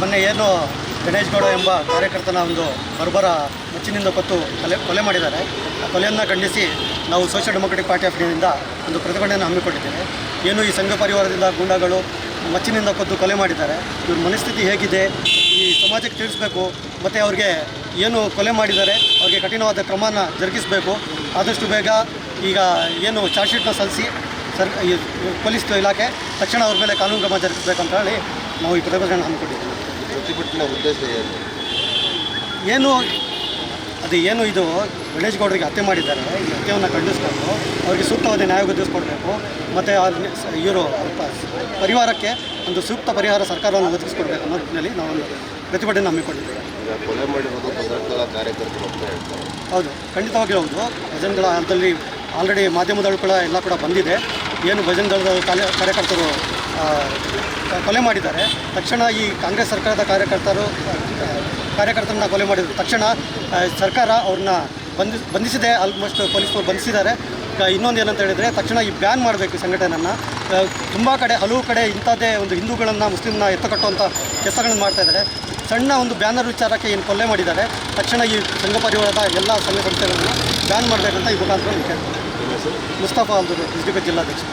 ಮೊನ್ನೆ ಏನು ಗಣೇಶ್ ಗೌಡ ಎಂಬ ಕಾರ್ಯಕರ್ತನ ಒಂದು ಬರ್ಬರ ಮಚ್ಚಿನಿಂದ ಕೊತ್ತು ಕೊಲೆ ಕೊಲೆ ಮಾಡಿದ್ದಾರೆ. ಆ ಕೊಲೆಯನ್ನು ಖಂಡಿಸಿ ನಾವು ಸೋಷಿಯಲ್ ಡೆಮೊಕ್ರೆಟಿಕ್ ಪಾರ್ಟಿ ಆಫ್ ಇಂಡಿಯಾದಿಂದ ಒಂದು ಪ್ರತಿಭಟನೆಯನ್ನು ಹಮ್ಮಿಕೊಂಡಿದ್ದೇವೆ. ಏನು ಈ ಸಂಘ ಪರಿವಾರದಿಂದ ಗೂಂಡಾಗಳು ಮಚ್ಚಿನಿಂದ ಕೊತ್ತು ಕೊಲೆ ಮಾಡಿದ್ದಾರೆ. ಇವ್ರ ಮನಸ್ಥಿತಿ ಹೇಗಿದೆ? ಈ ಸಮಾಜಕ್ಕೆ ತಿಳಿಸ್ಬೇಕು. ಮತ್ತು ಅವ್ರಿಗೆ ಏನು ಕೊಲೆ ಮಾಡಿದ್ದಾರೆ? ಅವ್ರಿಗೆ ಕಠಿಣವಾದ ಕ್ರಮನ ಜರುಗಿಸಬೇಕು. ಆದಷ್ಟು ಬೇಗ ಈಗ ಏನು ಚಾರ್ಜ್ಶೀಟ್ನ ಸಲ್ಲಿಸಿ ಸರ್ ಪೊಲೀಸ್ ಇಲಾಖೆ ತಕ್ಷಣ ಅವ್ರ ಮೇಲೆ ಕಾನೂನು ಕ್ರಮ ಜರುಗಿಸಬೇಕಂತ ಹೇಳಿ ನಾವು ಈ ಪ್ರತಿಭಟನೆ ಹಮ್ಮಿಕೊಂಡಿದ್ದೀವಿ. ಪ್ರತಿಭಟನೆ ಉದ್ದೇಶ ಏನು? ಏನು ಅದು ಏನು ಇದು ಗಣೇಶ್ ಗೌಡರಿಗೆ ಹತ್ಯೆ ಮಾಡಿದ್ದಾರೆ. ಈ ಹತ್ಯೆಯನ್ನು ಖಂಡಿಸ್ಕೊಂಡು ಅವರಿಗೆ ಸೂಕ್ತವಾದ ನ್ಯಾಯ ಒದಗಿಸ್ಕೊಡ್ಬೇಕು ಮತ್ತು ಇವರು ಪರಿವಾರಕ್ಕೆ ಒಂದು ಸೂಕ್ತ ಪರಿಹಾರ ಸರ್ಕಾರವನ್ನು ಒದಗಿಸ್ಕೊಡ್ಬೇಕು ಅನ್ನೋ ನಿಟ್ಟಿನಲ್ಲಿ ನಾವೊಂದು ಪ್ರತಿಭಟನೆ ಹಮ್ಮಿಕೊಂಡಿದ್ದೇವೆ. ಈಗ ಕೊಲೆ ಮಾಡಿರೋದು ಭದ್ರತಾ ಕಾರ್ಯಕರ್ತರು ಅಂತ ಹೇಳ್ತಾರೆ. ಹೌದು ಖಂಡಿತವಾಗಿ ಹೌದು. ಭಜನ್ಗಳ ಹಂತದಲ್ಲಿ ಆಲ್ರೆಡಿ ಮಾಧ್ಯಮದಳು ಕೂಡ ಎಲ್ಲ ಕೂಡ ಬಂದಿದೆ. ಏನು ಭಜನ್ ದಳದ ಕಾರ್ಯಕರ್ತರು ಕೊಲೆ ಮಾಡಿದ್ದಾರೆ. ತಕ್ಷಣ ಈ ಕಾಂಗ್ರೆಸ್ ಸರ್ಕಾರದ ಕಾರ್ಯಕರ್ತರು ಕಾರ್ಯಕರ್ತರನ್ನ ಕೊಲೆ ಮಾಡಿದ ತಕ್ಷಣ ಸರ್ಕಾರ ಅವ್ರನ್ನ ಬಂಧಿ ಬಂಧಿಸಿದೆ. ಆಲ್ಮೋಸ್ಟ್ ಪೊಲೀಸರು ಬಂಧಿಸಿದ್ದಾರೆ. ಇನ್ನೊಂದು ಏನಂತ ಹೇಳಿದರೆ, ತಕ್ಷಣ ಈ ಬ್ಯಾನ್ ಮಾಡಬೇಕು ಸಂಘಟನೆಯನ್ನು. ತುಂಬ ಕಡೆ, ಹಲವು ಕಡೆ ಇಂಥದ್ದೇ ಒಂದು ಹಿಂದೂಗಳನ್ನು, ಮುಸ್ಲಿಮ್ನ ಎತ್ತಕಟ್ಟುವಂಥ ಕೆಲಸಗಳನ್ನು ಮಾಡ್ತಾ ಇದ್ದಾರೆ. ಸಣ್ಣ ಒಂದು ಬ್ಯಾನರ್ ವಿಚಾರಕ್ಕೆ ಏನು ಕೊಲೆ ಮಾಡಿದ್ದಾರೆ. ತಕ್ಷಣ ಈ ಸಂಘ ಪರಿವಾರದ ಎಲ್ಲ ಸಂಘ ಸಂಸ್ಥೆಗಳನ್ನು ಬ್ಯಾನ್ ಮಾಡಬೇಕಂತ ಈ ಮುಖಾಂತರ ಕೇಳ್ತಾರೆ ಮುಸ್ತಫಾ ಅಂದರು ಬಿಜೆಪಿ ಜಿಲ್ಲಾಧ್ಯಕ್ಷ.